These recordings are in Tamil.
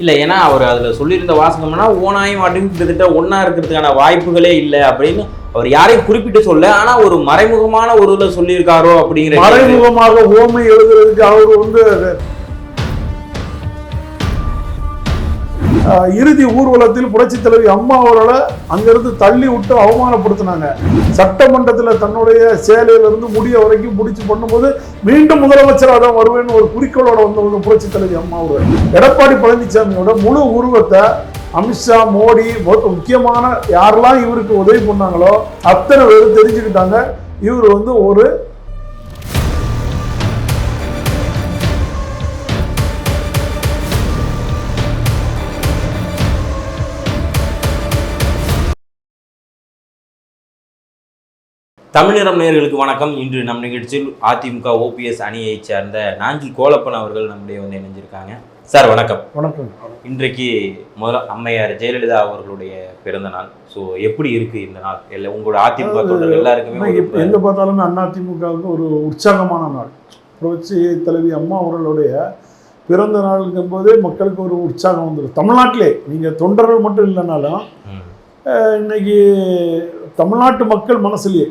இல்ல ஏன்னா அவர் அதுல சொல்லியிருந்த வாசகம்னா ஓனாயும் மாட்டும் கிட்டத்தட்ட ஒண்ணா இருக்கிறதுக்கான வாய்ப்புகளே இல்லை அப்படின்னு அவர் யாரையும் குறிப்பிட்டு சொல்ல ஆனா ஒரு மறைமுகமான ஒரு இதுல சொல்லியிருக்காரோ அப்படிங்கிற மறைமுகமாக ஓமை எழுதுறதுக்கு அவர் வந்து இறுதி ஊர்வலத்தில் புரட்சி தலைவி அம்மா அவர்களை அங்கிருந்து தள்ளி விட்டு அவமானப்படுத்தினாங்க. சட்டமன்றத்தில் தன்னுடைய சேலையிலிருந்து முடிய வரைக்கும் பிடிச்சி பண்ணும்போது மீண்டும் முதலமைச்சராக தான் வருவேன்னு ஒரு குறிக்கோளோட வந்தவங்க புரட்சி தலைவி அம்மா அவர்கள். எடப்பாடி பழனிசாமியோட முழு உருவத்தை அமித்ஷா மோடி முக்கியமான யாரெல்லாம் இவருக்கு உதவி பண்ணாங்களோ அத்தனை பேரும் தெரிஞ்சுக்கிட்டாங்க. இவர் வந்து ஒரு தமிழினம் நேயர்களுக்கு வணக்கம். இன்று நம் நிகழ்ச்சியில் அதிமுக ஓபிஎஸ் அணியைச் சேர்ந்த நாஞ்சில் கோலப்பன் அவர்கள் நம்முடைய வந்து இணைஞ்சிருக்காங்க. சார் வணக்கம். வணக்கம். இன்றைக்கு முதல்ல அம்மையார் ஜெயலலிதா அவர்களுடைய பிறந்த நாள். ஸோ எப்படி இருக்கு இந்த நாள்? இல்லை உங்களோட அதிமுக தொண்டர்கள் எல்லாருக்குமே எங்க பார்த்தாலுமே அதிமுகவுக்கு ஒரு உற்சாகமான நாள். புரட்சி தலைவி அம்மா அவர்களுடைய பிறந்த நாளுங்கும் போதே மக்களுக்கு ஒரு உற்சாகம் வந்துடும் தமிழ்நாட்டிலே நீங்க தொண்டர்கள் மட்டும் இல்லைனாலும் இன்னைக்கு தமிழ்நாட்டு மக்கள் மனசுலயே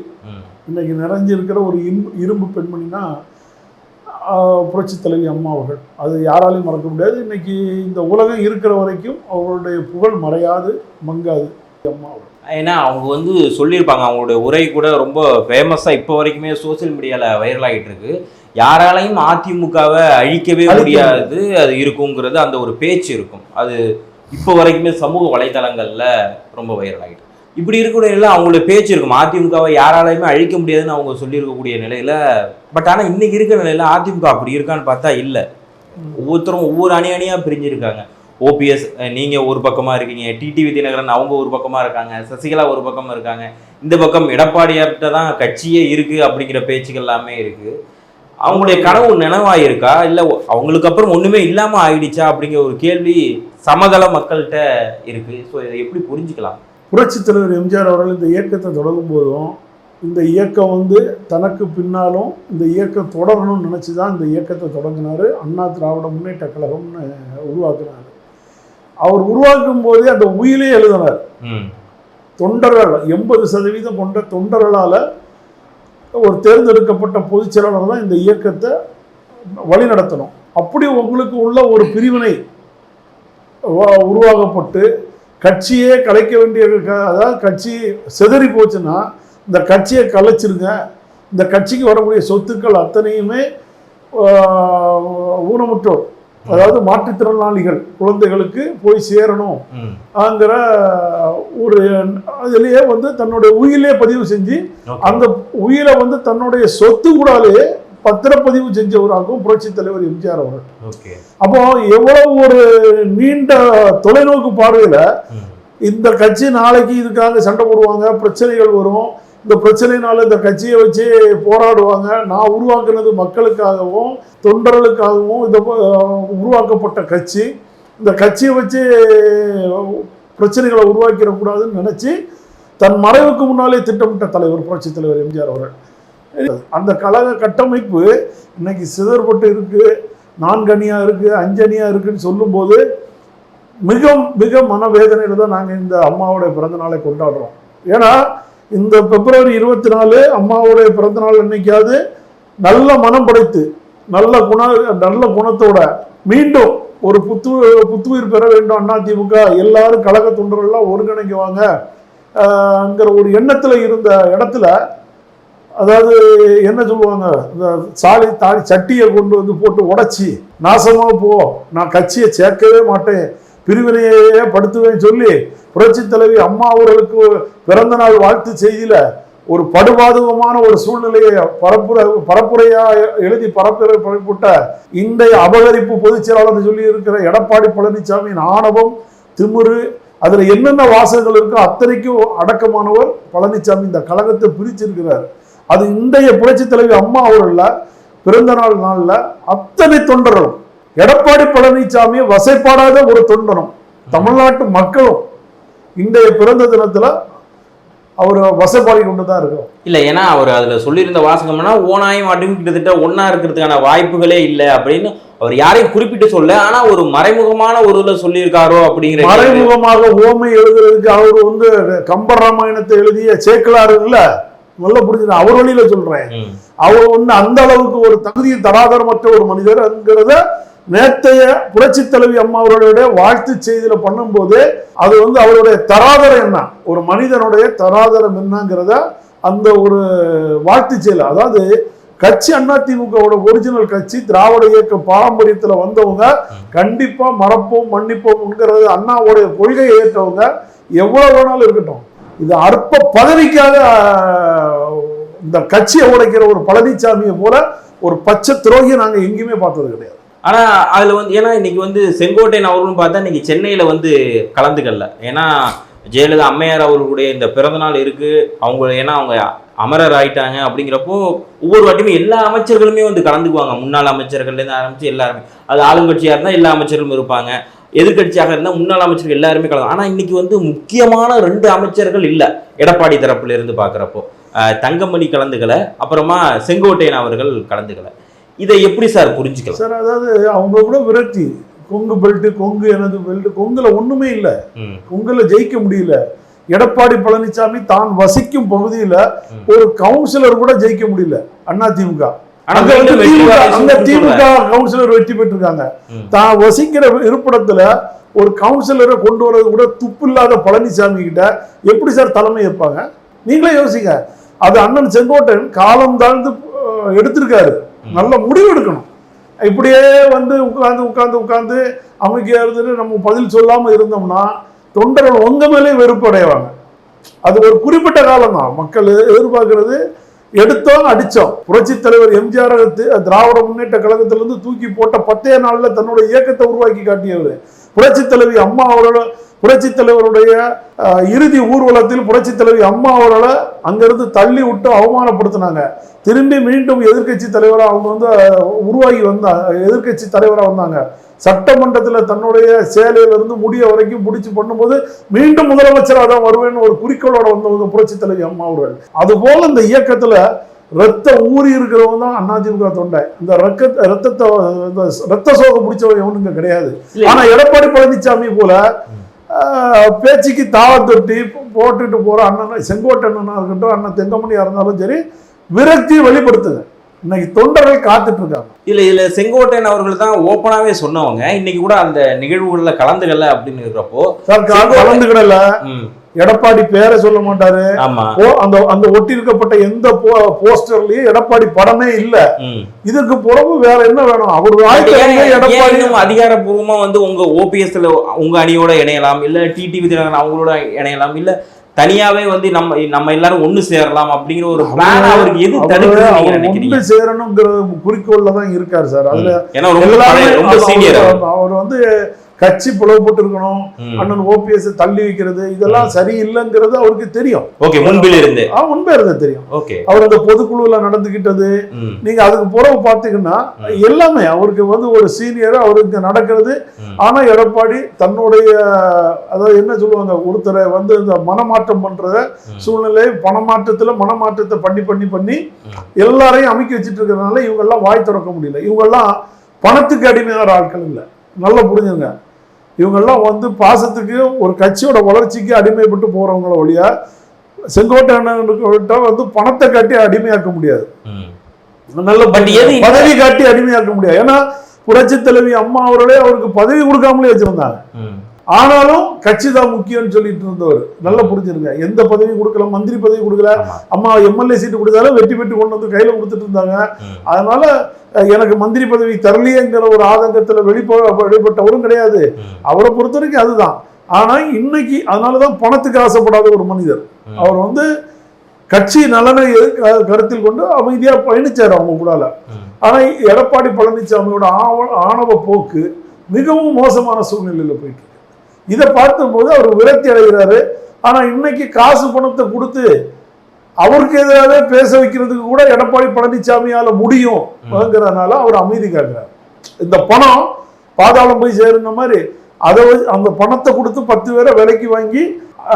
ம், இன்னைக்கு நிறைஞ்சிருக்கிற ஒரு இரும்பு இரும்பு பெண்மணினா புரட்சி தலைவி அம்மா அவர்கள். அது யாராலையும் மறக்க முடியாது. இன்னைக்கு இந்த உலகம் இருக்கிற வரைக்கும் அவர்களுடைய புகழ் மறையாது மங்காது அம்மா அவர்கள். ஏன்னா அவங்க வந்து சொல்லியிருப்பாங்க அவங்களுடைய உரை கூட ரொம்ப ஃபேமஸாக இப்போ வரைக்குமே சோஷியல் மீடியாவில் வைரல் ஆகிட்டு இருக்கு யாராலையும் அதிமுகவை அழிக்கவே அழிக்க முடியாது. அது இருக்குங்கிறது அந்த ஒரு பேச்சு இருக்கும். அது இப்போ வரைக்குமே சமூக வலைத்தளங்களில் ரொம்ப வைரல் ஆகிட்டு இப்படி இருக்கக்கூடிய நிலையில் அவங்களோட பேச்சு இருக்கும். அதிமுகவை யாராலையுமே அழிக்க முடியாதுன்னு அவங்க சொல்லியிருக்கக்கூடிய நிலையில் பட் ஆனால் இன்னைக்கு இருக்கிற நிலையில் அதிமுக அப்படி இருக்கான்னு பார்த்தா இல்லை. ஒவ்வொருத்தரும் ஒவ்வொரு அணி அணியாக பிரிஞ்சிருக்காங்க. ஓபிஎஸ் நீங்கள் ஒரு பக்கமாக இருக்கீங்க. டிடிவி தினகரன் அவங்க ஒரு பக்கமாக இருக்காங்க. சசிகலா ஒரு பக்கம் இருக்காங்க. இந்த பக்கம் எடப்பாடியார்கிட்ட தான் கட்சியே இருக்குது அப்படிங்கிற பேச்சுகள் எல்லாமே இருக்குது அவங்களுடைய கனவு நினைவாயிருக்கா? இல்லை அவங்களுக்கு அப்புறம் ஒன்றுமே இல்லாமல் ஆயிடுச்சா அப்படிங்கிற ஒரு கேள்வி சமதள மக்கள்கிட்ட இருக்குது ஸோ இதை எப்படி புரிஞ்சுக்கலாம்? புரட்சி தலைவர் எம்ஜிஆர் அவர்கள் இந்த இயக்கத்தை தொடங்கும் போதும் இந்த இயக்கம் வந்து தனக்கு பின்னாலும் இந்த இயக்கம் தொடரணும்னு நினச்சி தான் இந்த இயக்கத்தை தொடங்கினார். அண்ணா திராவிட முன்னேற்ற கழகம்னு உருவாக்குனார். அவர் உருவாக்கும் போதே அந்த உயிலே எழுதினார். தொண்டர்கள் எண்பது சதவீதம் கொண்ட தொண்டர்களால் ஒரு தேர்ந்தெடுக்கப்பட்ட பொதுச் செயலாளர் தான் இந்த இயக்கத்தை வழிநடத்தணும் அப்படி உங்களுக்கு உள்ள ஒரு பிரிவினை உருவாக்கப்பட்டு கட்சியே கலைக்க வேண்டிய க- அதாவது கட்சி சிதறி போச்சுன்னா இந்த கட்சியை கலைச்சிருங்க. இந்த கட்சிக்கு வரக்கூடிய சொத்துக்கள் அத்தனையுமே ஊனமுற்றோர். அதாவது மாற்றுத்திறனாளிகள் குழந்தைகளுக்கு போய் சேரணும் ம். ஆங்கிற ஒரு அதுலேயே வந்து தன்னுடைய உயிலே பதிவு செஞ்சு. அந்த உயிரை வந்து தன்னுடைய சொத்து கூடாலே பத்திரப்பதிவு செஞ்சவராகவும் புரட்சி தலைவர் எம்ஜிஆர் அவர்கள். அப்போ எவ்வளவு ஒரு நீண்ட தொலைநோக்கு பார்வையில இந்த கட்சி நாளைக்கு இதுக்காக சண்டை போடுவாங்க பிரச்சனைகள் வரும். இந்த பிரச்சனைனால இந்த கட்சியை வச்சு போராடுவாங்க. நான் உருவாக்குனது மக்களுக்காகவும் தொண்டர்களுக்காகவும் இந்த உருவாக்கப்பட்ட கட்சி. இந்த கட்சியை வச்சு பிரச்சனைகளை உருவாக்கிடக்கூடாதுன்னு நினச்சி தன் மறைவுக்கு முன்னாலே திட்டமிட்ட தலைவர் புரட்சி தலைவர் எம்ஜிஆர் அவர்கள். அந்த கழக கட்டமைப்பு இன்னைக்கு சிதறுபட்டு இருக்கு. நான்கணியா இருக்கு அஞ்சனியாக இருக்குன்னு சொல்லும்போது மிக மிக மனவேதனையில் தான் நாங்கள் இந்த அம்மாவுடைய பிறந்த நாளை கொண்டாடுறோம். ஏன்னா இந்த பிப்ரவரி இருபத்தி நாலு அம்மாவுடைய பிறந்த நாள் அன்னைக்காவது நல்ல மனம் படைத்து நல்ல குண நல்ல குணத்தோட மீண்டும் ஒரு புத்து புத்துயிர் பெற வேண்டும் அண்ணா திமுக. எல்லாரும் கழக தொண்டர்கள்லாம் ஒருங்கிணைக்குவாங்க. அங்கிற ஒரு எண்ணத்தில் இருந்த இடத்துல அதாவது என்ன சொல்லுவாங்க? இந்த சாலை தாடி சட்டியை கொண்டு வந்து போட்டு உடச்சி நாசமாக போ நான் கட்சியை சேர்க்கவே மாட்டேன் பிரிவினையே படுத்துவேன்னு சொல்லி புரட்சி தலைவி அம்மா அவர்களுக்கு பிறந்த நாள் வாழ்த்து செய்தியில் ஒரு படுபாதகமான ஒரு சூழ்நிலையை பரப்புரை பரப்புரையாக எழுதி பரப்புரை பரப்பிவிட்ட இன்றைய அபகரிப்பு பொதுச் செயலாளர் சொல்லி இருக்கிற எடப்பாடி பழனிசாமியின் ஆணவம் திமிரு அதில் என்னென்ன வாசகங்கள் இருக்கோ அத்தனைக்கும் அடக்கமானவர் பழனிசாமி. இந்த கழகத்தை பிரிச்சிருக்கிறார். அது இன்றைய புரட்சி தலைவி அம்மா அவர்கள பிறந்த நாள் நாள்ல அத்தனை தொண்டர்களும் எடப்பாடி பழனிசாமியை வசைப்பாடாத ஒரு தொண்டனும் தமிழ்நாட்டு மக்களும் இன்றைய பிறந்த தினத்துல அவர் வசப்பாடி கொண்டு தான் இருக்கும். இல்ல ஏன்னா அவர் அதுல சொல்லியிருந்த வாசகம்னா ஓனாயும் மாட்டும் கிட்டத்தட்ட ஒண்ணா இருக்கிறதுக்கான வாய்ப்புகளே இல்லை அப்படின்னு அவர் யாரையும் குறிப்பிட்டு சொல்ல ஆனா ஒரு மறைமுகமான ஒரு இதுல சொல்லியிருக்காரோ அப்படிங்கிற மறைமுகமாக ஓமை எழுதுறதுக்கு அவர் வந்து கம்பர் ராமாயணத்தை எழுதிய சேக்கலாறு இல்ல நல்லா புரிஞ்சுது. அவர் வழியில சொல்றேன். அவர் வந்து அந்த அளவுக்கு ஒரு தகுதியை தராதரமற்ற ஒரு மனிதர்ங்கிறத நேத்தைய புரட்சி தலைவி அம்மா அவர்களுடைய வாழ்த்து செய்தியில பண்ணும்போது அது வந்து அவருடைய தராதரம் என்ன? ஒரு மனிதனுடைய தராதரம் என்னங்கிறத அந்த ஒரு வாழ்த்து செயல் அதாவது கட்சி அதிமுகவோட ஒரிஜினல் கட்சி திராவிட இயக்க பாரம்பரியத்துல வந்தவங்க கண்டிப்பா மறப்போம் மன்னிப்போம்ங்கிறது அண்ணாவுடைய கொள்கையை ஏற்றவங்க எவ்வளவு வேணாலும் இருக்கட்டும். இது அற்ப பதவிக்காக இந்த கட்சியை உடைக்கிற ஒரு பழனிசாமியை போல ஒரு பச்சை துரோகியை நாங்கள் எங்கேயுமே பார்த்தது கிடையாது. ஆனா அதுல வந்து ஏன்னா இன்னைக்கு வந்து செங்கோட்டையன் அவர்களும் பார்த்தா இன்னைக்கு சென்னையில வந்து கலந்துக்கல. ஏன்னா ஜெயலலிதா அம்மையார் அவர்களுடைய இந்த பிறந்தநாள் இருக்கு. அவங்க ஏன்னா அவங்க அமரர் ஆயிட்டாங்க அப்படிங்கிறப்போ ஒவ்வொரு வாட்டியுமே எல்லா அமைச்சர்களுமே வந்து கலந்துக்குவாங்க. முன்னாள் அமைச்சர்கள்லேருந்து ஆரம்பித்து எல்லாருமே. அது ஆளுங்கட்சியாக இருந்தால் எல்லா அமைச்சர்களும் இருப்பாங்க. எதிர்க்கட்சியாக இருந்தால் முன்னாள் அமைச்சர்கள் எல்லாருமே கலந்து. ஆனா இன்னைக்கு வந்து முக்கியமான ரெண்டு அமைச்சர்கள் இல்ல. எடப்பாடி தரப்புல இருந்து பாக்குறப்போ. அஹ் தங்கமணி கலந்துக்கல. அப்புறமா செங்கோட்டையன் அவர்கள் கலந்துக்கல. இதை எப்படி சார் புரிஞ்சுக்கலாம்? சார் அதாவது அவங்க கூட விரக்தி கொங்கு பெல்ட் கொங்கு எனது பெல்ட் கொங்குல ஒண்ணுமே இல்லை. கொங்குல ஜெயிக்க முடியல. எடப்பாடி பழனிசாமி தான் வசிக்கும் பகுதியில. ஒரு கவுன்சிலர் கூட ஜெயிக்க முடியல. அதிமுக திமுக. கவுன்சிலர் வெற்றி பெற்றிருக்காங்க. தான் வசிக்கிற இருப்பிடத்துல ஒரு கவுன்சிலரை கொண்டு வரது கூட துப்பு இல்லாத பழனிசாமி கிட்ட எப்படி சார் தலைமை ஏற்பாங்க? நீங்களே யோசிங்க. அது அண்ணன் செங்கோட்டையன் காலம் தாழ்ந்து எடுத்திருக்காரு. நல்ல முடிவு எடுக்கணும். இப்படியே வந்து உட்கார்ந்து உட்கார்ந்து உட்கார்ந்து அமைதியா இருந்துட்டு நம்ம பதில் சொல்லாம இருந்தோம்னா தொண்டர்கள் உங்க மேலே வெறுப்பு அடைவாங்க. அது ஒரு குறிப்பிட்ட காலம் தான் மக்கள் எதிர்பார்க்கிறது எடுத்தோம் அடிச்சோம். புரட்சி தலைவர் எம்ஜிஆர் திராவிட முன்னேற்ற கழகத்திலிருந்து தூக்கி போட்ட பத்தே நாளில் தன்னுடைய இயக்கத்தை உருவாக்கி காட்டியவர். புரட்சி தலைவி அம்மா அவரோட புரட்சி தலைவருடைய இறுதி ஊர்வலத்தில் புரட்சி தலைவி அம்மா அவர்களை அங்கிருந்து தள்ளி விட்டு அவமானப்படுத்தினாங்க. திரும்பி மீண்டும் எதிர்க்கட்சி தலைவராக அவங்க வந்து உருவாகி வந்தாங்க எதிர்க்கட்சி தலைவராக வந்தாங்க. சட்டமன்றத்தில் தன்னுடைய சேலையிலிருந்து முடிய வரைக்கும் பிடிச்சி பண்ணும்போது மீண்டும் முதலமைச்சராக தான் வருவேன்னு ஒரு குறிக்கோளோட வந்தவங்க புரட்சி தலைவி அம்மா அவர்கள். அதுபோல இந்த இயக்கத்துல ரத்த ஊறி இருக்கிறவங்க தான் அதிமுக தொண்டை. இந்த ரத்த ரத்தத்தை இந்த ரத்த சோகம் பிடிச்சவங்க எவனுங்க கிடையாது. இல்ல. ஆனா எடப்பாடி பழனிசாமி போல பேச்சுக்கு தாளம் தொட்டி போட்டுட்டு போற அண்ணன் செங்கோட்டை அண்ணனா இருக்கட்டும் அண்ணன் தெங்கமணியா இருந்தாலும் சரி விரக்தியை வெளிப்படுத்துங்க. இன்னைக்கு தொண்டர்கள் காத்துட்டு இருக்காங்க. இல்ல இதுல செங்கோட்டையன் அவர்கள் தான் ஓப்பனாவே சொன்னவங்க. இன்னைக்கு கூட அந்த நிகழ்வுகள்ல கலந்துக்கல அப்படின்னு இருக்கிறப்போ சார் கலந்துக்கிடல எடப்பாடி பேரை சொல்ல மாட்டாரு. அந்த அந்த ஒட்டியிருக்கப்பட்ட எந்த போ- போஸ்டர்லயும் எடப்பாடி படமே இல்ல. இதுக்கு புறவு வேற என்ன வேணும்? அவர் எடப்பாடி அதிகாரப்பூர்வமா வந்து உங்க ஓபிஎஸ்ல உங்க அணியோட இணையலாம்? இல்ல டிடிவி தினகரன் அவங்களோட இணையலாம்? இல்ல தனியாவே வந்து நம்ம நம்ம எல்லாரும் ஒண்ணு சேரலாம் அப்படிங்கிற ஒரு பிளான் அவருக்கு எது தடுக்குதுன்னு நீங்க நினைக்கிறீங்க? சேரணுங்கிற குறிக்கோள்ல தான் இருக்காரு சார். அதுல ஏன்னா ரொம்ப சீனியர் அவர் வந்து கட்சி பிளவுபட்டு இருக்கணும். அண்ணன் ஓபிஎஸ் தள்ளி வைக்கிறது இதெல்லாம் சரியில்லைங்கிறது அவருக்கு தெரியும். ஓகே முன்பில் இருந்து ஆ, உண்மை இருந்தது தெரியும். ஓகே. அவர் அந்த பொதுக்குழுல நடந்துகிட்டது நீங்க அதுக்கு புறவு பார்த்தீங்கன்னா ம். எல்லாமே அவருக்கு வந்து ஒரு சீனியர் அவருக்கு நடக்கிறது. ஆனா எடப்பாடி தன்னுடைய அதாவது என்ன சொல்லுவாங்க ஒருத்தரை வந்து இந்த மனமாற்றம் பண்றத. சூழ்நிலை பணமாற்றத்துல மனமாற்றத்தை பண்ணி பண்ணி பண்ணி. எல்லாரையும் அமைக்க வச்சுட்டு இருக்கிறதுனால இவங்க எல்லாம் வாய் திறக்க முடியல. இவங்க எல்லாம் பணத்துக்கு அடிமையான ஆட்கள் இல்லை. நல்லா புரிஞ்சுங்க. இவங்கெல்லாம் வந்து பாசத்துக்கு ஒரு கட்சியோட வளர்ச்சிக்கு அடிமைப்பட்டு போறவங்கள வழியா செங்கோட்டை அண்ணன்கிட்ட வந்து பணத்தை காட்டி அடிமையாக்க முடியாது. நல்ல? பதவி காட்டி அடிமையாக்க முடியாது ஏன்னா புரட்சி தலைவி அம்மா அவர்களே அவருக்கு பதவி கொடுக்காமலே வச்சிருந்தாங்க. ஆனாலும் கட்சி தான் முக்கியம்னு சொல்லிட்டு இருந்தவர் நல்லா புரிஞ்சிருங்க எந்த பதவி கொடுக்கல மந்திரி பதவி கொடுக்கல. அம்மா எம்எல்ஏ சீட்டு கொடுத்தாலும் வெட்டி வெட்டி கொண்டு வந்து கையில கொடுத்துட்டு இருந்தாங்க. அதனால எனக்கு மந்திரி பதவி தரலையேங்கிற ஒரு ஆதங்கத்துல வெளிப்ப வெளிப்பட்டவரும் கிடையாது. அவரை பொறுத்த வரைக்கும் அதுதான் ஆனா இன்னைக்கு அதனாலதான் பணத்துக்கு ஆசைப்படாத ஒரு மனிதர். அவர் வந்து கட்சி நலனை கருத்தில் கொண்டு அமைதியா பயணிச்சாரு அவங்க கூடால ம். ஆனா எடப்பாடி பழனிசாமியோட ஆவ- ஆணவ போக்கு மிகவும் மோசமான சூழ்நிலையில போயிட்டு இதை பார்க்கும்போது அவர் விரக்தி அடைகிறாரு. ஆனா இன்னைக்கு காசு பணத்தை கொடுத்து அவருக்கு எதிராகவே பேச வைக்கிறதுக்கு கூட எடப்பாடி பழனிசாமியால முடியும் ங்கிறதுனால அவர் அமைதி காட்டுறாரு. இந்த பணம் பாதாளம் போய் சேருன மாதிரி அதை அந்த பணத்தை கொடுத்து பத்து பேரை விலைக்கு வாங்கி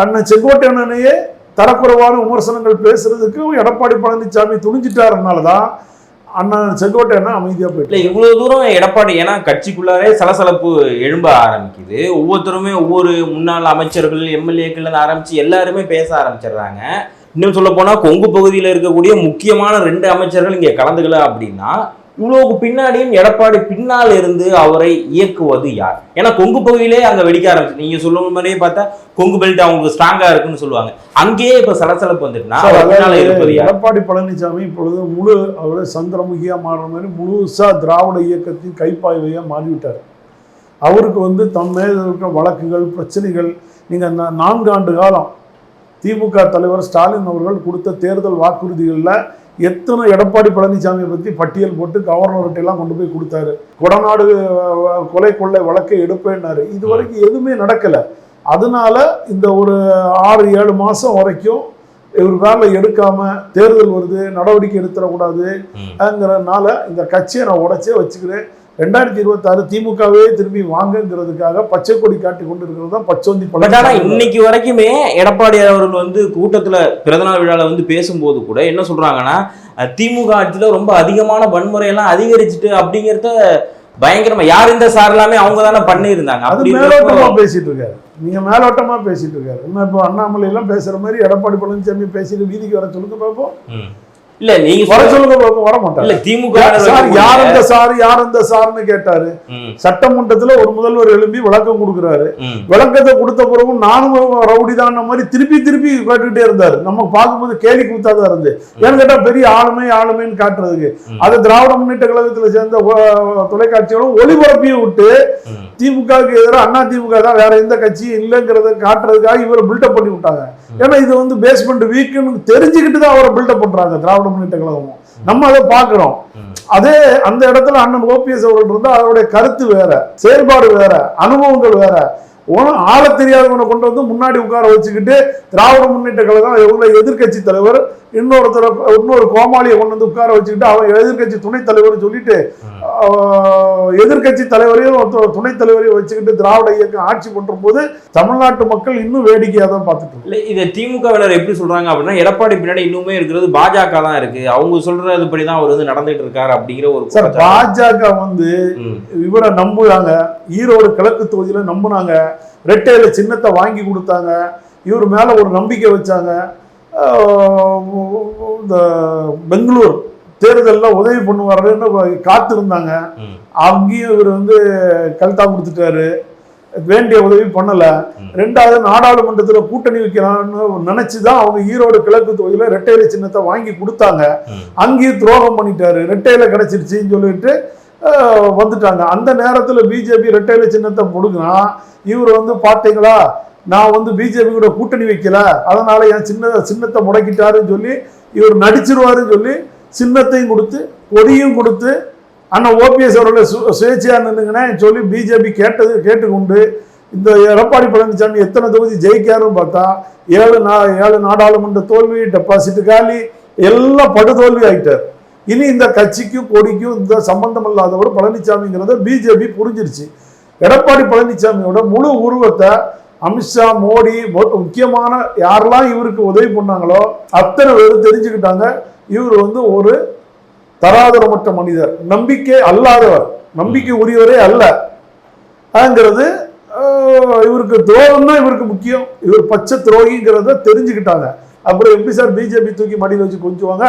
அண்ணன் செங்கோட்டை அண்ணனையே தரக்குறைவான விமர்சனங்கள் பேசுறதுக்கும் எடப்பாடி பழனிசாமி துணிஞ்சிட்டாருனால தான் அண்ணன் செங்கோட்டைன்னா அமைதியாக போயிட்டு இல்லை இவ்வளோ தூரம் எடப்பாடி ஏன்னா கட்சிக்குள்ளாரே சலசலப்பு எழும்ப ஆரம்பிக்குது. ஒவ்வொருத்தருமே ஒவ்வொரு முன்னாள் அமைச்சர்கள் எம்எல்ஏக்கள் ஆரம்பித்து எல்லாருமே பேச ஆரம்பிச்சிடுறாங்க. இன்னும் சொல்ல போனால் கொங்கு பகுதியில் இருக்கக்கூடிய முக்கியமான ரெண்டு அமைச்சர்கள் இங்கே கலந்துக்கல அப்படின்னா இவ்வளவுக்கு பின்னாடியும் எடப்பாடி பின்னால் இருந்து அவரை இயக்குவது யார்? ஏன்னா கொங்கு பகுதியிலே அங்க வெடிக்க ஆரம்பிச்சு. நீங்க சொல்லும் மாதிரியே பார்த்தா கொங்கு பெல்ட் அவங்களுக்கு ஸ்ட்ராங்கா இருக்குன்னு சொல்லுவாங்க. அங்கேயே இப்ப சலசலப்பு வந்துட்டுனா எடப்பாடி பழனிசாமி இப்பொழுது முழு அவர் சந்திரமுகியா மாறுற மாதிரி முழுசா திராவிட இயக்கத்தின் கைப்பாய்வையா மாறிவிட்டார். அவருக்கு வந்து தம் மேல இருக்கிற வழக்குகள் பிரச்சனைகள் நீங்க நா- நான்கு ஆண்டு காலம் திமுக தலைவர் ஸ்டாலின் அவர்கள் கொடுத்த தேர்தல் வாக்குறுதிகளில் எத்தனை எடப்பாடி பழனிசாமியை பற்றி பட்டியல் போட்டு கவர்னர்கிட்ட எல்லாம் கொண்டு போய் கொடுத்தாரு. கொடநாடு கொலை கொள்ளை வழக்கை எடுப்பேன்னாரு. இது வரைக்கும் எதுவுமே நடக்கலை. அதனால இந்த ஒரு ஆறு ஏழு மாதம் வரைக்கும் இவர் வேலை எடுக்காம தேர்தல் வருது நடவடிக்கை எடுத்துடக்கூடாது ம். ங்கிறனால இந்த கட்சியை நான் உடைச்சே வச்சுக்கிறேன். ரெண்டாயிரத்தி இருபத்தாறு திமுகவே திரும்பி வாங்கங்கிறதுக்காக பச்சை கொடி காட்டி கொண்டு இருக்கிறது தான் பச்சோந்தி பட் ஆனா பழனிசாமி இன்னைக்கு வரைக்குமே எடப்பாடி அவர்கள் வந்து கூட்டத்துல பிறந்தநாள் விழால வந்து பேசும்போது கூட என்ன சொல்றாங்கன்னா அஹ், திமுக ஆட்சியில ரொம்ப அதிகமான வன்முறை எல்லாம் அதிகரிச்சுட்டு அப்படிங்கறத பயங்கரமா யார் இந்த சார் எல்லாமே அவங்க தானே பண்ணியிருந்தாங்க. அது அப்படி மேலோட்டமா பேசிட்டு இருக்காரு நீங்க மேலோட்டமா பேசிட்டு இருக்காரு இன்னும் இப்போ அண்ணாமலை எல்லாம் பேசுற மாதிரி எடப்பாடி பழனிசாமி பேசிட்டு வீதிக்கு வர சொல்லுங்க பாப்போம். ம். இல்ல நீங்க வர சொல்ல- சொல்லுங்க வர மாட்டாரு. இல்ல திமுக சார் யார் அந்த சார் யார் அந்த சார்னு கேட்டாரு. சட்டமன்றத்துல ஒரு முதல்வர் எழும்பி விளக்கம் கொடுக்குறாரு. விளக்கத்தை கொடுத்த பிறகு நானும் ரவுடி தான் மாதிரி திருப்பி திருப்பி கேட்டுக்கிட்டே இருந்தாரு. நம்ம பார்க்கும்போது கேலி கூத்தாதான் இருந்து. ஏன்னு கேட்டா பெரிய ஆளுமை ஆளுமைன்னு காட்டுறதுக்கு. அது திராவிட முன்னேற்ற கழகத்துல சேர்ந்த தொலைக்காட்சிகளும் ஒளிபரப்பியும் விட்டு. திமுகவுக்கு எதிராக அண்ணா திமுக தான் வேற எந்த கட்சியும் இல்லைங்கிறத காட்டுறதுக்காக இவரை பில்டப் பண்ணி விட்டாங்க. ஏன்னா இது வந்து பேஸ்மெண்ட் வீக்குன்னு தெரிஞ்சுக்கிட்டு தான் அவரை பில்டப் பண்றாங்க திராவிட முன்னேற்ற கழகமும் நம்ம அதை பார்க்கிறோம். அதே அந்த இடத்துல அண்ணன் ஓபிஎஸ் அவர்கள் இருந்தா அவருடைய கருத்து வேற செயல்பாடு வேற அனுபவங்கள் வேற. உன- ஆளத் தெரியாதவனை கொண்டு வந்து முன்னாடி உட்கார வச்சுக்கிட்டு திராவிட முன்னேற்ற கழகம் இவங்களை எதிர்க்கட்சி தலைவர் இன்னொருத்தர இன்னொரு கோமாளியை கொண்டு வந்து உட்கார வச்சுக்கிட்டு அவன் எதிர்க்கட்சி துணைத் தலைவர் சொல்லிட்டு எதிர்க்கட்சி தலைவரையும் ஒருத்தர் துணைத் தலைவரையும் வச்சுக்கிட்டு திராவிட இயக்கம் ஆட்சி பண்ற போது தமிழ்நாட்டு மக்கள் இன்னும் வேடிக்கையா தான் பார்த்துட்டு. இல்ல இதை திமுகவினர் எப்படி சொல்றாங்க அப்படின்னா எடப்பாடி பின்னாடி இன்னுமே இருக்கிறது பாஜக தான் இருக்கு. அவங்க சொல்றதுபடி தான் அவர் வந்து நடந்துட்டு இருக்காரு அப்படிங்கிற ஒரு சார். பாஜக வந்து இவரை நம்புறாங்க. ஈரோடு கிழக்கு தொகுதியில நம்புனாங்க. ரெட்டையில சின்னத்தை வாங்கி கொடுத்தாங்க. இவர் மேல ஒரு நம்பிக்கை வச்சாங்க. இந்த பெங்களூர் தேர்தலில் உதவி பண்ணுவாருன்னு காத்திருந்தாங்க. அங்கேயும் இவர் வந்து கல்தா கொடுத்துட்டாரு. வேண்டிய உதவி பண்ணல. ரெண்டாவது நாடாளுமன்றத்துல கூட்டணி வைக்கலாம்னு நினைச்சு தான் அவங்க ஈரோடு கிழக்கு தொகுதியில ரெட்டையில சின்னத்தை வாங்கி கொடுத்தாங்க. அங்கேயும் துரோகம் பண்ணிட்டாரு. ரெட்டையில கிடைச்சிருச்சுன்னு சொல்லிட்டு வந்துட்டாங்க. அந்த நேரத்தில் பிஜேபி ரெட்டையில சின்னத்தை முடுங்கினா இவர் வந்து பார்த்தீங்களா நான் வந்து பிஜேபி கூட கூட்டணி வைக்கல. அதனால என் சின்ன சின்னத்தை முடக்கிட்டாருன்னு சொல்லி இவர் நடிச்சிருவாருன்னு சொல்லி சின்னத்தையும் கொடுத்து கொடியும் கொடுத்து அண்ணன் ஓபிஎஸ் அவர்களை சு சுயேட்சையா நின்னுங்கன்னு சொல்லி பிஜேபி கேட்டது கேட்டுக்கொண்டு இந்த எடப்பாடி பழனிசாமி எத்தனை தொகுதி ஜெயிக்காருன்னு பார்த்தா ஏழு நா ஏழு நாடாளுமன்ற தோல்வி டெபாசிட் காலி எல்லாம் படுதோல்வி ஆகிட்டார் இனி இந்த கட்சிக்கும் கொடிக்கும் இந்த சம்பந்தம் இல்லாதவர் பழனிசாமிங்கிறத பிஜேபி புரிஞ்சிருச்சு. எடப்பாடி பழனிசாமியோட முழு உருவத்தை அமித்ஷா மோடி முக்கியமான யாரெல்லாம் இவருக்கு உதவி பண்ணாங்களோ அத்தனை பேர் தெரிஞ்சுக்கிட்டாங்க. இவர் வந்து ஒரு தராதரமற்ற மனிதர். நம்பிக்கை அல்லாதவர். நம்பிக்கை உரியவரே அல்ல. ஆங்கிறது இவருக்கு துரோகம் தான் இவருக்கு முக்கியம். இவர் பச்சை துரோகிங்கிறத தெரிஞ்சுக்கிட்டாங்க. அப்புறம் எப்படி சார் பிஜேபி தூக்கி மடியில் வச்சு கொஞ்சுவாங்க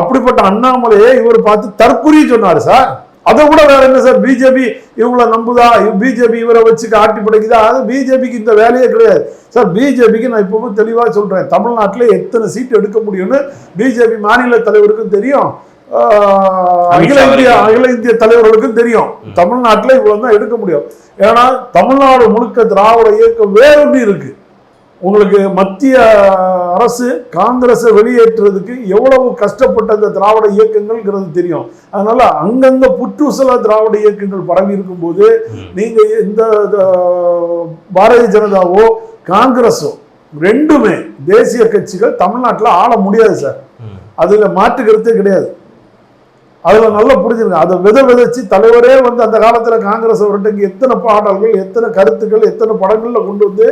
அப்படிப்பட்ட அண்ணாமலையே இவர் பார்த்து தற்குறி சொன்னாரு சார் அதை கூட வேற என்ன சார் பிஜேபி இவங்கள நம்புதா? பிஜேபி இவரை வச்சு காட்டி படைக்குதா? அது பிஜேபிக்கு இந்த வேலையே கிடையாது. சார் பிஜேபிக்கு நான் இப்பவும் தெளிவாக சொல்றேன். தமிழ்நாட்டில் எத்தனை சீட் எடுக்க முடியும்னு பிஜேபி மாநில தலைவருக்கும் தெரியும். அகில இந்திய அகில இந்திய தலைவர்களுக்கும் தெரியும். தமிழ்நாட்டில் இவ்வளவு தான் எடுக்க முடியும். ஏன்னா தமிழ்நாடு முழுக்க திராவிட இயக்கம் வேறுபடி இருக்கு. உங்களுக்கு மத்திய அரசு காங்கிரஸை வெளியேற்றுறதுக்கு எவ்வளவு கஷ்டப்பட்ட இந்த திராவிட இயக்கங்கள்ங்கிறது தெரியும் அதனால அங்கங்க புற்றுசலா திராவிட இயக்கங்கள் பரவி இருக்கும்போது ம். நீங்க இந்த பாரதிய ஜனதாவோ காங்கிரஸோ ரெண்டுமே தேசிய கட்சிகள் தமிழ்நாட்டில் ஆள முடியாது சார். அதுல மாற்று கருத்தே கிடையாது அதில் நல்லா புரிஞ்சிருங்க. அதை வித விதைச்சு தலைவரே வந்து அந்த காலத்தில் காங்கிரஸ் விரட்டுக்கு எத்தனை பாடல்கள் எத்தனை கருத்துக்கள் எத்தனை படங்களில் கொண்டு வந்து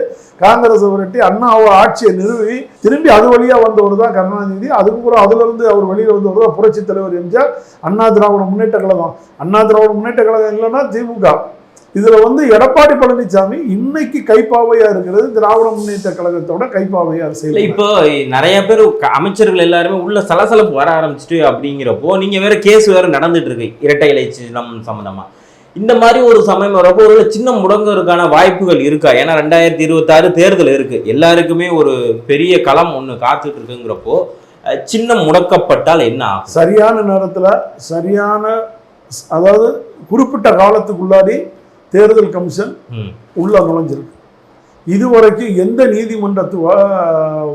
காங்கிரஸ் விரட்டி அண்ணாவோட ஆட்சியை நிறுவி திரும்பி அது வழியாக வந்தவர் தான் கருணாநிதி. அதுக்கப்புறம் அதுலேருந்து அவர் வெளியில் வந்தவர் தான் புரட்சி தலைவர் எம்ஜிஆர். அண்ணா திராவிட முன்னேற்ற கழகம். அண்ணா திராவிட முன்னேற்ற கழகம் இல்லைன்னா திமுக. இதுல வந்து எடப்பாடி பழனிசாமி இன்னைக்கு கைப்பாவையா இருக்கிறது திராவிட முன்னேற்ற கழகத்தோட கைப்பாவையா செயல்படுறாரு. இப்போ நிறைய பேர் அமைச்சர்கள் எல்லாருமே உள்ள சலசலப்பு வர ஆரம்பிச்சுட்டு அப்படிங்கிறப்போ நீங்க வேற கேஸ் வேற நடந்துட்டு இருக்கு இரட்டை இலை சின்னம் சம்பந்தமா. இந்த மாதிரி ஒரு சமயம் வரப்போ ஒரு சின்ன முடங்குறதுக்கான வாய்ப்புகள் இருக்கா? ஏன்னா ரெண்டாயிரத்தி இருபத்தாறு தேர்தல் இருக்கு. எல்லாருக்குமே ஒரு பெரிய களம் ஒண்ணு காத்துட்டு இருக்குங்கிறப்போ அஹ், சின்னம் முடக்கப்பட்டால் என்ன சரியான நேரத்துல சரியான அதாவது குறிப்பிட்ட காலத்துக்குள்ளாடி தேர்தல் கமிஷன் உள்ள நுழைஞ்சிருக்கு. இதுவரைக்கும் எந்த நீதிமன்றத்து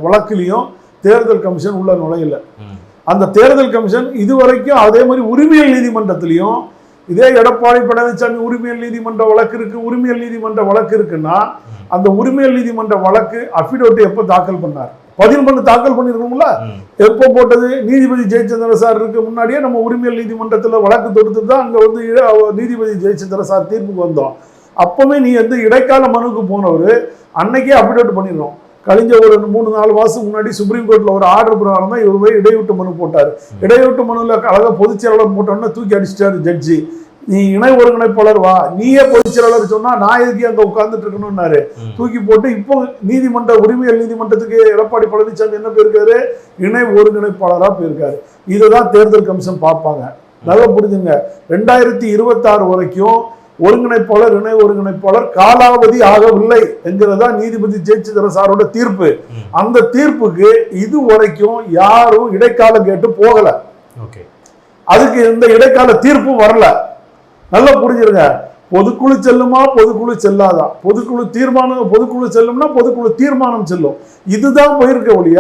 வழக்குலையும் தேர்தல் கமிஷன் உள்ள நுழையல. அந்த தேர்தல் கமிஷன் இதுவரைக்கும் அதே மாதிரி உரிமையல் நீதிமன்றத்திலையும் இதே எடப்பாடி பழனிசாமி உரிமையல் நீதிமன்ற வழக்கு இருக்கு உரிமையல் நீதிமன்ற வழக்கு இருக்குன்னா அந்த உரிமையல் நீதிமன்ற வழக்கு அஃபிடோட்டு எப்போ தாக்கல் பண்ணார்? பதில் மனு தாக்கல் பண்ணிருக்கோம்ல. ம், எப்போ போட்டது? நீதிபதி ஜெயச்சந்திர சார் இருக்கு முன்னாடியே நம்ம உரிமையல் நீதிமன்றத்தில் வழக்கு தொடுத்து தான் அங்கே வந்து நீதிபதி ஜெயச்சந்திர சார் தீர்ப்புக்கு வந்தோம். அப்பவுமே நீ வந்து இடைக்கால மனுக்கு போனவர் அன்னைக்கே அப்டேட் பண்ணிடுறோம் கழிஞ்ச ஒரு மூணு நாலு மாசம் முன்னாடி சுப்ரீம் கோர்ட்ல ஒரு ஆர்டர் பிரகாரம் தான் இவர் போய் இடையூட்டு மனு போட்டார். இடையூட்டு மனுவில் அழகாக பொதுச் செயலாளர் போட்டோன்னே தூக்கி அடிச்சிட்டாரு ஜட்ஜி. நீ இணை ஒருங்கிணைப்பாளர் வா. நீயே பொதுச் செயலாளர் சொன்னா நான் எதுக்கு அங்க உட்கார்ந்துட்டு இருக்கணும்னாரு. தூக்கி போட்டு இப்போ நீதிமன்ற உரிமையல் நீதிமன்றத்துக்கு எடப்பாடி பழனிசாமி என்ன போயிருக்காரு? இணை ஒருங்கிணைப்பாளரா போயிருக்காரு. இதுதான் தேர்தல் கமிஷன் பார்ப்பாங்க. நல்லா புரிஞ்சுங்க. ரெண்டாயிரத்தி இருபத்தாறு வரைக்கும் ஒருங்கிணைப்பாளர் இணை ஒருங்கிணைப்பாளர் காலாவதி ஆகவில்லை என்கிறதா நீதிபதி ஜெயச்சந்திர சாரோட தீர்ப்பு. அந்த தீர்ப்புக்கு இது வரைக்கும் யாரும் இடைக்காலம் கேட்டு போகல. ஓகே. அதுக்கு எந்த இடைக்கால தீர்ப்பும் வரல. நல்லா புரிஞ்சிருங்க. பொதுக்குழு செல்லுமா பொதுக்குழு செல்லாதா? பொதுக்குழு தீர்மானம் பொதுக்குழு செல்லும்னா பொதுக்குழு தீர்மானம் செல்லும். இதுதான் போயிருக்க ஒழிய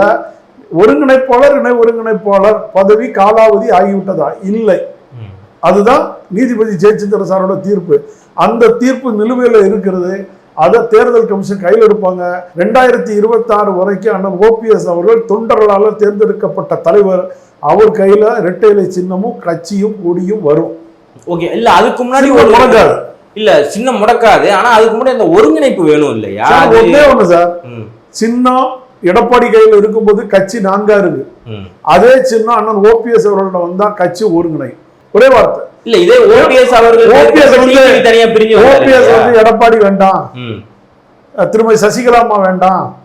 ஒருங்கிணைப்பாளர் இணை ஒருங்கிணைப்பாளர் பதவி காலாவதி ஆகிவிட்டதா? இல்லை. அதுதான் நீதிபதி ஜெயச்சந்திர சாரோட தீர்ப்பு. அந்த தீர்ப்பு நிலுவையில் இருக்கிறது. அதை தேர்தல் கமிஷன் கையில் எடுப்பாங்க. ரெண்டாயிரத்தி இருபத்தாறு வரைக்கும் அண்ணன் ஓபிஎஸ் அவர்கள் தொண்டர்களால் தேர்ந்தெடுக்கப்பட்ட தலைவர். அவர் கையில் இரட்டை இலை சின்னமும் கட்சியும் கொடியும் வரும். ஓகே இல்ல அதுக்கு முன்னாடி ஒரு முடங்காது. இல்ல சின்னம் முடக்காது. ஆனா அதுக்கு முன்னாடி அந்த ஒருங்கிணைப்பு வேணும் இல்லையா? அது- ஒண்ணே சார். சின்னம் எடப்பாடி கையில் இருக்கும்போது கட்சி நான்கா இருக்கு. அதே சின்னம் அண்ணன் ஓபிஎஸ் அவர்களோட வந்தா கட்சி ஒருங்கிணை. ஒரே வார்த்தை. இல்ல இதே ஓபிஎஸ் அவர்கள் வந்து- TDP தனியா பிரிஞ்சு ஓபிஎஸ்? வந்து எடப்பாடி வேண்டாம். திருமதி சசிகலாமா வேண்டாம்.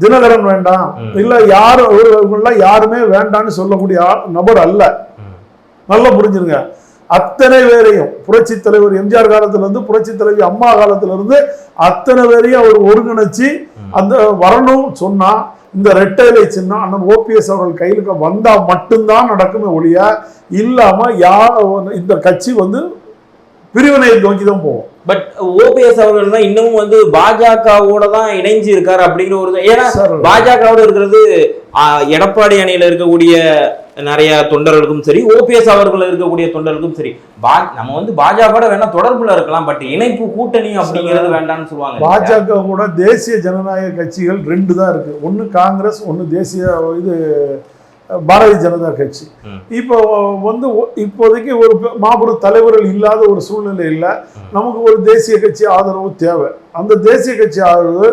தினகரன் வேண்டாம். இல்ல யாரும் இவங்கெல்லாம் யாருமே வேண்டாம்னு சொல்லக்கூடிய நபர் அல்ல. நல்லா புரிஞ்சுருங்க. அத்தனை பேரையும் புரட்சி தலைவர் எம்ஜிஆர் காலத்துல இருந்து புரட்சி தலைவி அம்மா காலத்துல இருந்து அத்தனை பேரையும் அவர் ஒருங்கிணைச்சு. அந்த வரணும் சொன்னா இந்த ரெட்டை இலை சின்னம் அண்ணன் ஓபிஎஸ் அவர்கள் கையிலுக்கு வந்தா மட்டும்தான் நடக்குமே ஒழிய இல்லாம யார் இந்த கட்சி வந்து பிரிவினையை நோக்கி தான் போகும் பட் ஓபிஎஸ் அவர்கள் தான் இன்னமும் வந்து பாஜகவோட தான் இணைஞ்சு இருக்காரு அப்படிங்கிற ஒரு ஏன்னா பாஜகவோட இருக்கிறது எடப்பாடி அணியில இருக்கக்கூடிய நிறைய தொண்டர்களுக்கும் சரி ஓபிஎஸ் அவர்கள் இருக்கக்கூடிய தொண்டர்களுக்கும் சரி பா நம்ம வந்து பாஜக வேணா தொடர்புல இருக்கலாம் பட் இணைப்பு கூட்டணி அப்படிங்கிறது வேண்டாம்னு சொல்லுவாங்க இல்லையா? பாஜக கூட தேசிய ஜனநாயக கட்சிகள் ரெண்டு தான் இருக்கு ஒன்று காங்கிரஸ் ஒன்று தேசிய இது பாரதிய ஜனதா கட்சி. இப்போ வந்து இப்போதைக்கு ஒரு மாபெரும் தலைவர்கள் இல்லாத ஒரு சூழ்நிலையில் ம். நமக்கு ஒரு தேசிய கட்சி ஆதரவு தேவை. அந்த தேசிய கட்சி ஆதரவு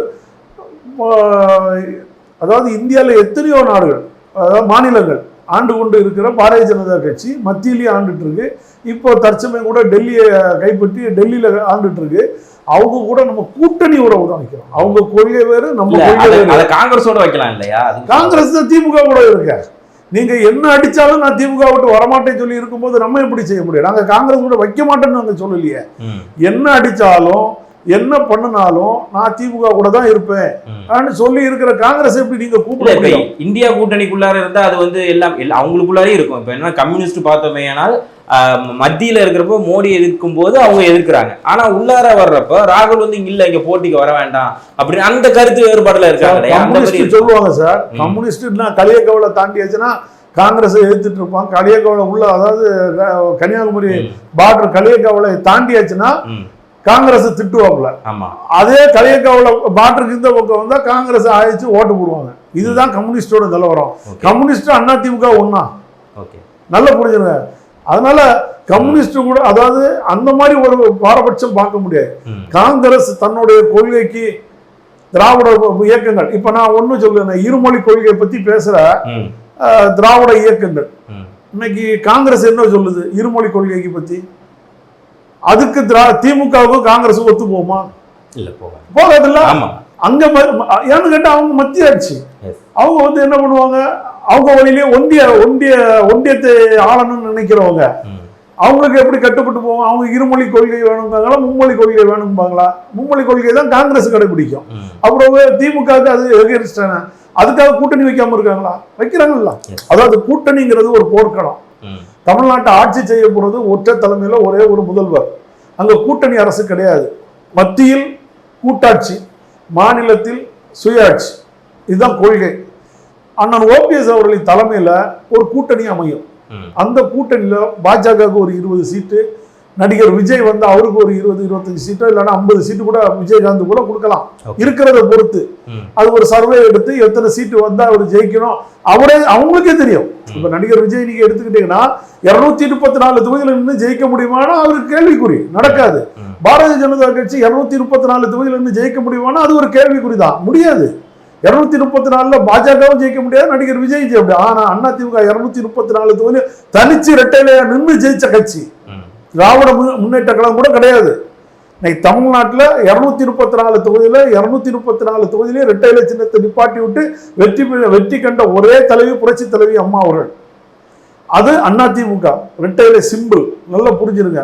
அதாவது இந்தியாவில் எத்தனையோ நாடுகள் அதாவது மாநிலங்கள் ஆண்டு கொண்டு இருக்கிற பாரதிய ஜனதா கட்சி மத்தியிலேயே ஆண்டுட்டு இருக்கு இப்போ தற்சமயம் கூட டெல்லியை கைப்பற்றி டெல்லியில ஆண்டுட்டு இருக்கு அவங்க கூட நம்ம கூட்டணி உறவு தான் வைக்கிறோம். அவங்க கொள்கை வேறு நம்ம இல்ல, கொள்கை வேறு. காங்கிரஸோட வைக்கலாம் இல்லையா? காங்கிரஸ் தான் திமுக கூட இருக்க. நீங்க என்ன அடிச்சாலும் நான் திமுக விட்டு வரமாட்டேன்னு சொல்லி இருக்கும்போது நம்ம எப்படி செய்ய முடியும்? நாங்க காங்கிரஸ் கூட வைக்க மாட்டோம்னு நாங்க சொல்லலையே. என்ன அடிச்சாலும் என்ன பண்ணினாலும் நான் திமுக கூட தான் இருப்பேன். சொல்லி இருக்கிற காங்கிரஸ் எப்படி நீங்க கூப்பிட இந்தியா கூட்டணிக்குள்ளார இருந்தா அது வந்து எல்லாம் எல்லா- அவங்களுக்குள்ளாரே இருக்கும். இப்ப என்ன கம்யூனிஸ்ட் பார்த்தோமே ஆனால் மத்தியில இருக்கிறப்போ மோடி எதிர்க்கும் போது அவங்க எதிர்க்கிறாங்க. ஆனா உள்ளார வர்றப்ப ராகுல் வந்து இல்ல இங்க போட்டிக்கு வர வேண்டாம் அப்படின்னு அந்த கருத்து வேறுபாடுல இருக்காங்க சொல்லுவாங்க சார். கம்யூனிஸ்ட்னா களியக்கவலை தாண்டியாச்சுன்னா காங்கிரஸ் எதிர்த்துட்டு இருப்பான். களியக்கவலை உள்ள அதாவது கன்னியாகுமரி பார்டர் களியக்கவலை தாண்டியாச்சுன்னா காங்கிரஸ் திட்டுவாப்புல. ஆமா. அதே களியக்காவில் பாட்டுக்கு இந்த பக்கம் வந்தா காங்கிரஸ் ஆயிடுச்சு ஓட்டு போடுவாங்க. இதுதான் கம்யூனிஸ்டோட நிலவரம். கம்யூனிஸ்ட் அண்ணா திமுக ஓகே. நல்லா புரிஞ்சுங்க. அதனால கம்யூனிஸ்ட் கூட அதாவது அந்த மாதிரி ஒரு பாரபட்சம் பார்க்க முடியாது. காங்கிரஸ் தன்னுடைய கொள்கைக்கு திராவிட இயக்கங்கள் இப்ப நான் ஒண்ணு சொல்லுறேன் இருமொழி கொள்கையை பத்தி பேசுற திராவிட இயக்கங்கள். இன்னைக்கு காங்கிரஸ் என்ன சொல்லுது? இருமொழி கொள்கைக்கு பத்தி. அதுக்கு திரா திமுகவுக்கும் காங்கிரஸும் ஒத்து போகுமா? இல்ல போகாது. ஆமா. அங்க ஏன்னு கேட்டா அவங்க மத்திய ஆட்சி. அவங்க வந்து என்ன பண்ணுவாங்க? அவங்க வழியிலேயே ஒன்றிய ஒன்றிய ஒன்றியத்தை ஆளணும்னு நினைக்கிறவங்க. அவங்களுக்கு எப்படி கட்டுப்பட்டு போவாங்க அவங்க இருமொழி கொள்கை வேணும்பாங்களா? மும்மொழி கொள்கை வேணும்பாங்களா? மும்மொழி கொள்கை தான் காங்கிரஸ் கடைபிடிக்கும். அப்புறம் திமுகவுக்கு அது எகென்ஸ்டான அதுக்காக கூட்டணி வைக்காம இருக்காங்களா? வைக்கிறாங்கல்ல. அதாவது கூட்டணிங்கிறது ஒரு போர்க்களம். தமிழ்நாட்டை ஆட்சி செய்ய போறது ஒற்றை தலைமையில ஒரே ஒரு முதல்வர். அங்க கூட்டணி அரசு கிடையாது. மத்தியில் கூட்டாட்சி மாநிலத்தில் சுயாட்சி. இதுதான் கொள்கை. அண்ணன் ஓபிஎஸ் அவர்களின் தலைமையில ஒரு கூட்டணி அமையும். அந்த கூட்டணியில பாஜகவுக்கு ஒரு இருபது சீட்டு நடிகர் விஜய் வந்து அவருக்கு ஒரு இருபது இருபத்தஞ்சு சீட்டோ இல்லைன்னா ஐம்பது சீட்டு கூட விஜயகாந்த் கூட கொடுக்கலாம். இருக்கிறத பொறுத்து. அது ஒரு சர்வே எடுத்து எத்தனை சீட்டு வந்தா அவர் ஜெயிக்கணும் அவரே அவங்களுக்கே தெரியும். இப்ப நடிகர் விஜய் நீங்க எடுத்துக்கிட்டீங்கன்னா இருநூத்தி முப்பத்தி நாலு தொகுதியில நின்று ஜெயிக்க முடியுமானா அவருக்கு கேள்விக்குறி. நடக்காது. பாரதிய ஜனதா கட்சி இருநூத்தி முப்பத்தி நாலு தொகுதியில நின்று ஜெயிக்க முடியுமானா அது ஒரு கேள்விக்குறி தான் முடியாது. இருநூத்தி முப்பத்தி நாலுல பாஜகவும் ஜெயிக்க முடியாது. நடிகர் விஜய் ஜெயிக்க முடியாது. ஆனா அண்ணா திமுக இருநூத்தி முப்பத்தி நாலு தொகுதியில தனிச்சு இரட்டையில நின்று ஜெயிச்ச கட்சி. திராவிட முன்னேற்ற கழகம் கூட கிடையாது. இன்னைக்கு தமிழ்நாட்டில் இரநூத்தி முப்பத்தி நாலு தொகுதியில இரநூத்தி முப்பத்தி நாலு தொகுதியிலே இரட்டையில சின்னத்தை நிப்பாட்டி விட்டு வெற்றி வெற்றி கண்ட ஒரே தலைவி புரட்சி தலைவி அம்மா அவர்கள். அது அதிமுக இரட்டையில சிம்பிள் நல்லா புரிஞ்சிருங்க.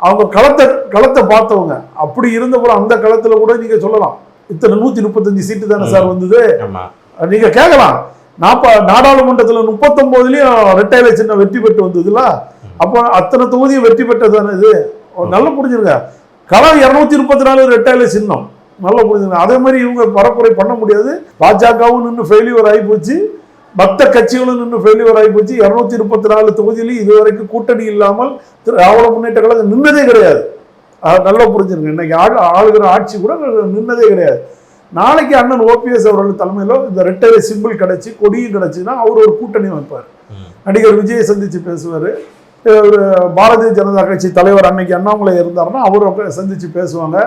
அவங்க களத்தை களத்தை பார்த்தவங்க. அப்படி இருந்தபோது அந்த களத்துல கூட நீங்க சொல்லலாம். இத்தனை நூத்தி முப்பத்தஞ்சு சீட்டு தானே சார் வந்தது? ஆமா. நீங்க கேட்கலாம் நாப்ப நாடாளுமன்றத்துல முப்பத்தொன்பதுலயும் ரெட்டையில சின்ன வெற்றி பெற்று வந்ததுல? அப்போ அத்தனை தொகுதியும் வெற்றி பெற்றதானே இது? ஒரு நல்லா புரிஞ்சுருங்க களம் இருநூத்தி முப்பத்தி நாலு ரெட்டையில சின்னம். நல்லா புரிஞ்சுங்க அதே மாதிரி இவங்க பரப்புரை பண்ண முடியாது. பாஜகவும் நின்று ஃபெயிலியூர் ஆகி போச்சு. மற்ற கட்சிகளும் நின்று ஃபெயிலியூர் ஆகி போச்சு. இருநூத்தி முப்பத்தி நாலு தொகுதியிலும் இதுவரைக்கும் கூட்டணி இல்லாமல் திராவிட முன்னேற்ற கழகம் நின்னதே கிடையாது. நல்லா புரிஞ்சுருங்க. இன்னைக்கு ஆள் ஆளுகிற ஆட்சி கூட நின்னதே கிடையாது. நாளைக்கு அண்ணன் ஓபிஎஸ் அவர்கள் தலைமையில இந்த ரெட்டை சிம்பிள் கிடைச்சி கொடியும் கிடைச்சுன்னா அவர் ஒரு கூட்டணி வைப்பார். நடிகர் விஜயை சந்திச்சு பேசுவார். பாரதிய ஜனதா கட்சி தலைவர் அன்னைக்கு அண்ணாமலை இருந்தாருன்னா அவரை சந்திச்சு பேசுவாங்க.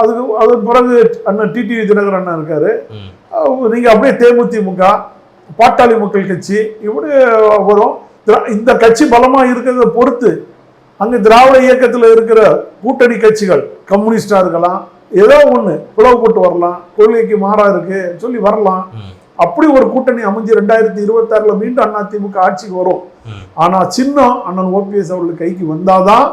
அதுக்கு அதன் பிறகு அண்ணன் டிடிவி தினகர் அண்ணன் இருக்காரு. ம். அஹ் நீங்க அப்படியே தேமுதிமுக பாட்டாளி மக்கள் கட்சி இப்படி வரும். இந்த கட்சி பலமா இருக்கிறத பொறுத்து அங்க திராவிட இயக்கத்துல இருக்கிற கூட்டணி கட்சிகள் கம்யூனிஸ்டா இருக்கலாம் ஏதோ ஒண்ணு பிளவுபட்டு வரலாம் கொள்கைக்கு மாறா இருக்கு சொல்லி வரலாம். அப்படி ஒரு கூட்டணி அமைஞ்சு ரெண்டாயிரத்தி இருபத்தாறுல மீண்டும் அதிமுக ஆட்சிக்கு வரும். ம். ஆனா சின்னம் அண்ணன் ஓபிஎஸ் அவர்கள் கைக்கு வந்தாதான்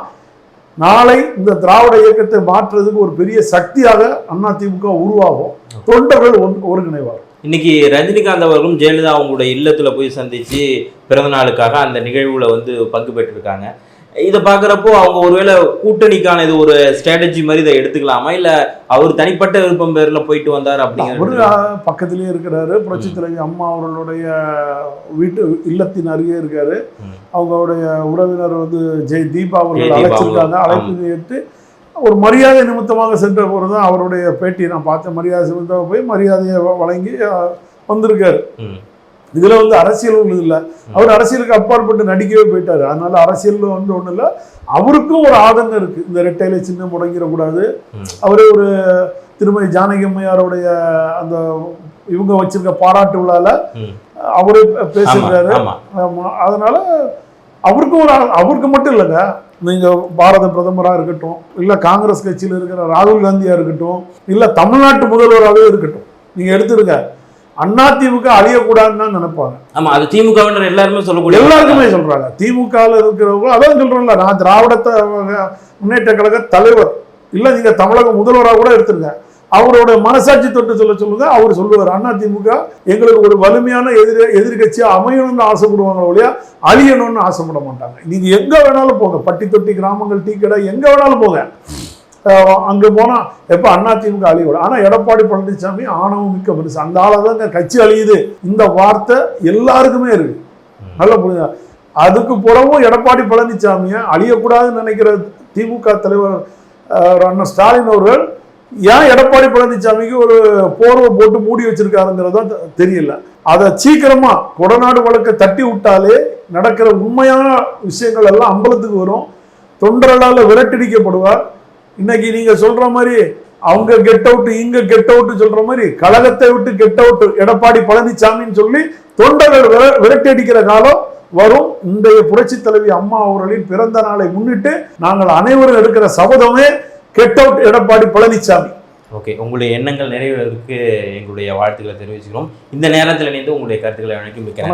நாளை இந்த திராவிட இயக்கத்தை மாற்றுறதுக்கு ஒரு பெரிய சக்தியாக அதிமுக உருவாகும். தொண்டர்கள் ஒன்று- ஒருங்கிணைவார். இன்னைக்கு ரஜினிகாந்த் அவர்களும் ஜெயலலிதா அவங்களுடைய இல்லத்துல போய் சந்திச்சு பிறந்த நாளுக்காக அந்த நிகழ்வுல வந்து பங்கு பெற்றிருக்காங்க. இதை பார்க்குறப்போ அவங்க ஒருவேளை கூட்டணிக்கான இது ஒரு ஸ்ட்ராட்டஜி மாதிரி இதை எடுத்துக்கலாமா? இல்ல அவர் தனிப்பட்ட விருப்பம் பேர்ல போயிட்டு வந்தார் அப்படிங்கிற அஹ், பக்கத்திலேயே இருக்கிறாரு. புரட்சி தலைவி அம்மா அவர்களுடைய வீட்டு இல்லத்தின் அருகே இருக்காரு. அவங்களுடைய உறவினர் வந்து ஜெய் தீபா அவர்கள் அழைச்சிருக்காங்க. அழைப்பு ஏற்று ஒரு மரியாதை நிமித்தமாக சென்ற போது தான் அவருடைய பேட்டியை நான் பார்த்தேன் மரியாதை நிமித்தமாக போய் மரியாதையை வழங்கி வந்திருக்காரு. இதுல வந்து அரசியல் ஒன்றும் இல்லை. அவர் அரசியலுக்கு அப்பாற்பட்டு நடிக்கவே போயிட்டாரு. அதனால அரசியல் வந்து ஒன்றும் இல்லை. அவருக்கும் ஒரு ஆதங்கம் இருக்கு. இந்த ரெட்டையில சின்னம் முடங்கிடக்கூடாது. அவரே ஒரு திருமதி ஜானகி அம்மையாருடைய அந்த இவங்க வச்சிருக்க பாராட்டு விழால ம். அவரே ஆமா அதனால அவருக்கும் ஒரு அவருக்கு மட்டும் இல்லைங்க. நீங்க பாரத பிரதமரா இருக்கட்டும் இல்ல காங்கிரஸ் கட்சியில இருக்கிற ராகுல் காந்தியா இருக்கட்டும் இல்ல தமிழ்நாட்டு முதல்வராகவே இருக்கட்டும். நீங்க எடுத்துருங்க. அதிமுக அழியக்கூடாதுன்னு தான் நினைப்பாங்க. ஆமா அது திமுகவினர் எல்லாருமே சொல்லக்கூடிய எல்லாருக்குமே சொல்றாங்க. திமுகவில் இருக்கிறவங்க அதான் சொல்றேன்ல நான் திராவிடத்தை முன்னேற்ற கழக தலைவர். இல்ல நீங்க தமிழக முதல்வராக கூட எடுத்துருங்க. அவரோட மனசாட்சி தொட்டு சொல்ல சொல்லுங்க அவர் சொல்லுவார் அண்ணா திமுக எங்களுக்கு ஒரு வலிமையான எதிர் எதிர்கட்சியா அமையணும்னு ஆசைப்படுவாங்க ஒழியா அழியணும்னு ஆசைப்பட மாட்டாங்க. நீங்க எங்க வேணாலும் போங்க பட்டி தொட்டி கிராமங்கள் டீ கடை எங்க வேணாலும் போங்க. அங்க போனா எப்ப அண்ணா திமுக அழியோட ஆனா எடப்பாடி பழனிசாமி ஆணவம் மிக்க பெருசு அந்த ஆளதான் கட்சி அழியுது. இந்த வார்த்தை எல்லாருக்குமே இருக்கு. நல்லா புரியுதா? அதுக்கு புறமும் எடப்பாடி பழனிசாமியை அழியக்கூடாதுன்னு நினைக்கிற திமுக தலைவர் அண்ணன் ஸ்டாலின் அவர்கள் ஏன் எடப்பாடி பழனிசாமிக்கு ஒரு போர்வை போட்டு மூடி வச்சிருக்காருங்கிறதா தெ- தெரியல. அதை சீக்கிரமா கொடநாடு வழக்கை தட்டி விட்டாலே நடக்கிற உண்மையான விஷயங்கள் எல்லாம் அம்பலத்துக்கு வரும். தொண்டர்களால் விரட்டடிக்கப்படுவார். இன்னைக்கு நீங்க சொல்ற மாதிரி அவங்க கெட் அவுட் இங்க கெட் அவுட் சொல்ற மாதிரி கழகத்தை விட்டு கெட் அவுட் எடப்பாடி பழனிசாமின்னு சொல்லி தொண்டர்கள் விர- விரட்டடிக்கிற காலம் வரும். இன்றைய புரட்சி தலைவி அம்மா அவர்களின் பிறந்த நாளை முன்னிட்டு நாங்கள் அனைவரும் எடுக்கிற சபதமே get out Edappadi Palaniswami okay உங்களுடைய எண்ணங்கள் நிறைவேறதுக்கு எங்களுடைய வாழ்த்துக்களை தெரிவிச்சுக்கிறோம். இந்த நேரத்தில் இணைந்து உங்களுடைய கருத்துக்களை வழங்கி மிக்க